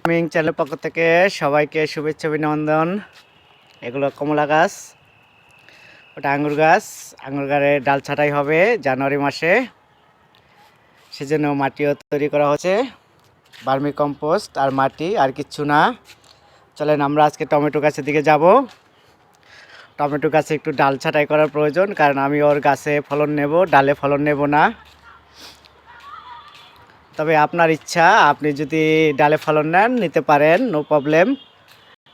Farming channel পক্ষ থেকে সবাইকে শুভেচ্ছা, অভিনন্দন। এগুলো কমলা গাছ, ওটা আঙুর গাছ। আঙ্গুর গাছের ডাল ছাটাই হবে জানুয়ারি মাসে। সেজন্য মাটিও তৈরি করা হচ্ছে, বার্মি কম্পোস্ট আর মাটি আর কিচ্ছু না। চলেন আমরা আজকে টমেটো গাছের দিকে যাব। টমেটো গাছে একটু ডাল ছাটাই করার প্রয়োজন, কারণ আমি ওর গাছে ফলন নেব, ডালে ফলন নেব না। তবে আপনার ইচ্ছা, আপনি যদি ডালে ফলন নেন, নিতে পারেন নো প্রবলেম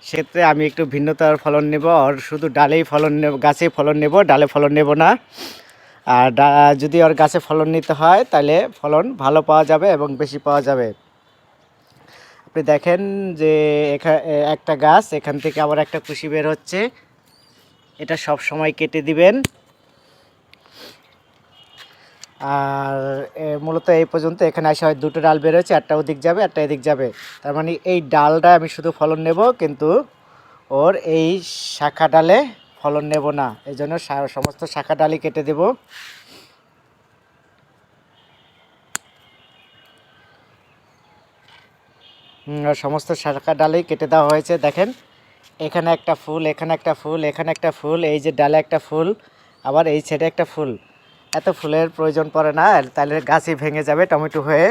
সেক্ষেত্রে আমি একটু ভিন্নতার ফলন নেব, আর শুধু ডালেই ফলন নেব, গাছেই ফলন নেব, ডালে ফলন নেব না। আর যদি ওর গাছে ফলন নিতে হয়, তাহলে ফলন ভালো পাওয়া যাবে এবং বেশি পাওয়া যাবে। আপনি দেখেন যে একটা গাছ, এখান থেকে আবার একটা কুশি বের হচ্ছে। এটা সব সময় কেটে দিবেন। আর মূলত এই পর্যন্ত এখানে আসা হয় দুটো ডাল বেরোচ্ছে, একটা ওদিক যাবে, একটা এদিক যাবে। তার মানে এই ডালটা আমি শুধু ফলন নেব, কিন্তু ওর এই শাখা ডালে ফলন নেব না। এই জন্য সমস্ত শাখা ডালই কেটে দেব। সমস্ত শাখা ডালেই কেটে দেওয়া হয়েছে, দেখেন। এখানে একটা ফুল, এখানে একটা ফুল, এখানে একটা ফুল, এই যে ডালে একটা ফুল, আবার এই ছেড়ে একটা ফুল। এত ফুলের প্রয়োজন পড়ে না, তাহলে গাছই ভেঙে যাবে টমেটো হয়ে।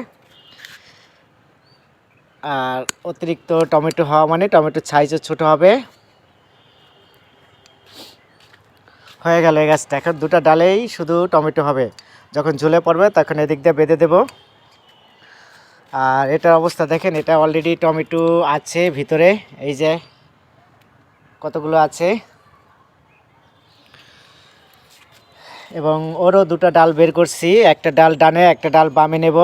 আর অতিরিক্ত টমেটো হওয়া মানে টমেটোর সাইজও ছোট হবে। হয়ে গেল এই গাছটা। এখন দুটো ডালেই শুধু টমেটো হবে। যখন ঝুলে পড়বে তখন এদিক দিয়ে বেঁধে দেবো। আর এটার অবস্থা দেখেন, এটা অলরেডি টমেটো আছে ভিতরে, এই যে কতগুলো আছে। এবং ওরও দুটো ডাল বের করছি, একটা ডাল ডানে, একটা ডাল বামে নেব।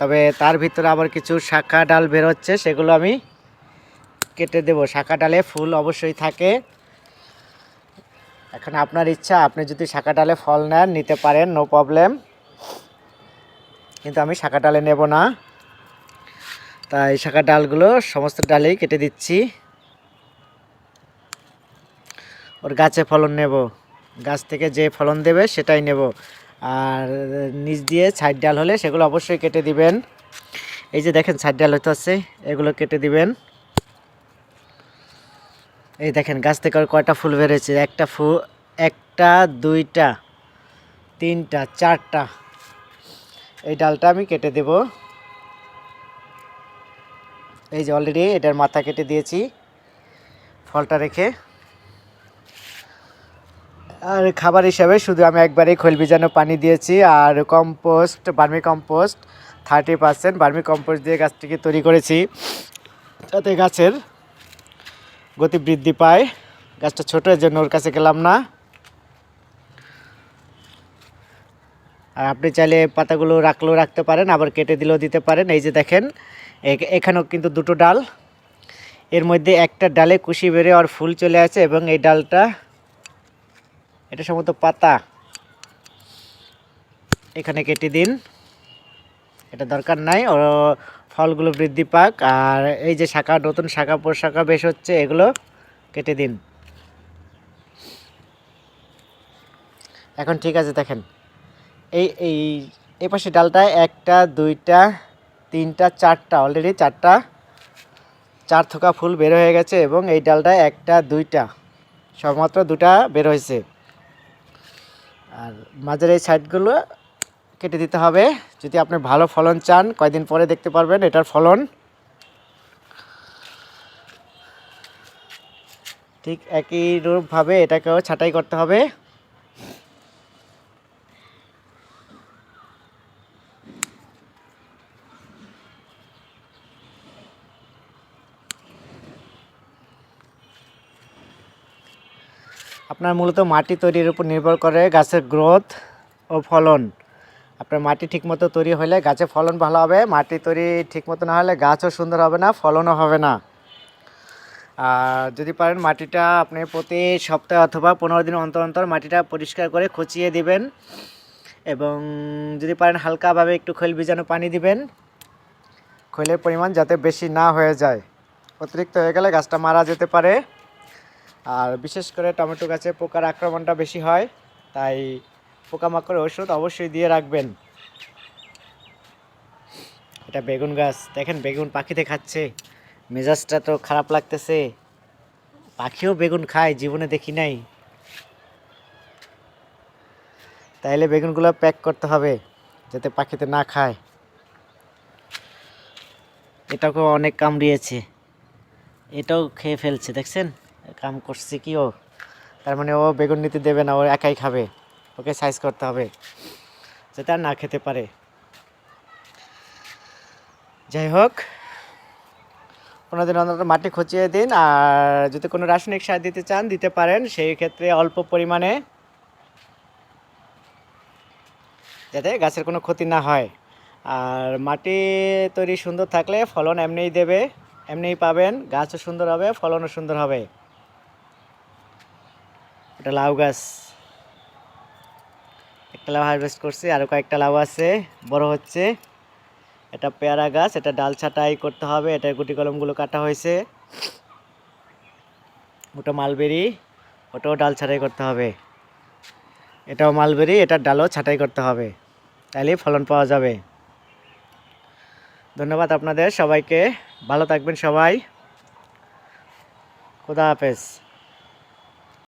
তবে তার ভিতরে আবার কিছু শাখা ডাল বের হচ্ছে, সেগুলো আমি কেটে দেব। শাখা ডালে ফুল অবশ্যই থাকে। এখন আপনার ইচ্ছা, আপনি যদি শাখা ডালে ফল নেন, নিতে পারেন নো প্রবলেম কিন্তু আমি শাখা ডালে নেব না। তাই শাখা ডালগুলো সমস্ত ডালেই কেটে দিচ্ছি। ওর গাছে ফলন নেব। গাছ থেকে যে ফলন দেবে সেটাই নেব। আর নিচ দিয়ে সাইড ডাল হলে সেগুলো অবশ্যই কেটে দিবেন। এই যে দেখেন সাইড ডাল হতে আছে, এগুলো কেটে দিবেন। এই দেখেন গাছ থেকে আর কয়টা ফুল বেরোচ্ছে একটা ফুল একটা, দুইটা, তিনটা, চারটা। এই ডালটা আমি কেটে দেব। এই যে অলরেডি এটার মাথা কেটে দিয়েছি। ফলটা রেখে আর খাবার হিসাবে শুধু আমি একবারেই খোল ভিজানো পানি দিয়েছি আর compost, vermicompost thirty percent vermicompost দিয়ে গাছটিকে তৈরি করেছি। যাতে গাছের গতি বৃদ্ধি পায়। গাছটা ছোটো এর জন্য ওর কাছে গেলাম না। আর আপনি চাইলে পাতাগুলো রাখলেও রাখতে পারেন, আবার কেটে দিলেও দিতে পারেন। এই যে দেখেন এখানেও কিন্তু দুটো ডাল। এর মধ্যে একটা ডালে কুশি বেড়ে আর ফুল চলে আছে এবং এই ডালটা এটা সম্ভবত পাতা। এখানে কেটে দিন। এটা দরকার নাই, ও ফলগুলো বৃদ্ধি পাক। আর এই যে শাখা, নতুন শাখা পোশাখা বেশ হচ্ছে, এগুলো কেটে দিন। এখন ঠিক আছে, দেখেন। এই এই এই পাশে ডালটায় একটা, দুইটা, তিনটা, চারটা অলরেডি চারটা, চার থোকা ফুল বের হয়ে গেছে এবং এই ডালটায় একটা, দুইটা, সবমাত্র দুটা বের হয়েছে। আর মাঝের এই সাইডগুলো কেটে দিতে হবে। যদি আপনি ভালো ফলন চান, কয়দিন পরে দেখতে পারবেন এটার ফলন। ঠিক একই রূপভাবে এটাকেও ছাঁটাই করতে হবে। আপনার মূলত মাটি তৈরির উপর নির্ভর করে গাছের গ্রোথ ও ফলন। আপনার মাটি ঠিকমতো তৈরি হলে গাছে ফলন ভালো হবে, মাটি তৈরি ঠিকমতো না হলে গাছও সুন্দর হবে না, ফলনও হবে না। আর যদি পারেন মাটিটা আপনি প্রতি সপ্তাহে অথবা পনেরো দিন অন্তর অন্তর মাটিটা পরিষ্কার করে খুঁচিয়ে দিবেন এবং যদি পারেন হালকাভাবে একটু খৈল ভিজানো পানি দিবেন, খৈলের পরিমাণ যাতে বেশি না হয়ে যায়। অতিরিক্ত হয়ে গেলে গাছটা মারা যেতে পারে। আর বিশেষ করে টমেটো গাছে পোকার আক্রমণটা বেশি হয়, তাই পোকামাকড়ের ওষুধ অবশ্যই দিয়ে রাখবেন। এটা বেগুন গাছ, দেখেন বেগুন পাখিতে খাচ্ছে। মেজাজটা তো খারাপ লাগতেছে। পাখিও বেগুন খায়, জীবনে দেখি নাই। তাইলে বেগুনগুলো প্যাক করতে হবে, যাতে পাখিতে না খায়। এটাকেও অনেক কামড়িয়েছে। এটাও খেয়ে ফেলছে, দেখছেন? কাম করছে কি ও? তার মানে ও বেগুন নিতে দেবে না, ও একাই খাবে। ওকে সাইজ করতে হবে। যাতে না খেতে পারে। যাই হোক পনেরো দিন অন্তত মাটি খচিয়ে দিন, আর যদি কোনো রাসায়নিক সার দিতে চান, দিতে পারেন। সেই ক্ষেত্রে অল্প পরিমাণে যাতে গাছের কোনো ক্ষতি না হয়। আর মাটি তৈরি সুন্দর থাকলে ফলন এমনিই দেবে, এমনিই পাবেন। গাছও সুন্দর হবে, ফলনও সুন্দর হবে। এটা লাউ গাছ। একটা লাউ হারভেস্ট করছি আরও কয়েকটা লাউ আছে। বড় হচ্ছে। এটা পেয়ারা গাছ, এটা ডাল ছাটাই করতে হবে এটার গুটি কলমগুলো কাটা হয়েছে। ওটা মালবেরি, ওটাও ডাল ছাটাই করতে হবে। এটাও মালবেরি এটার ডালও ছাটাই করতে হবে। তাহলেই ফলন পাওয়া যাবে। ধন্যবাদ আপনাদের সবাইকে। ভালো থাকবেন সবাই। খুদা হাফেজ।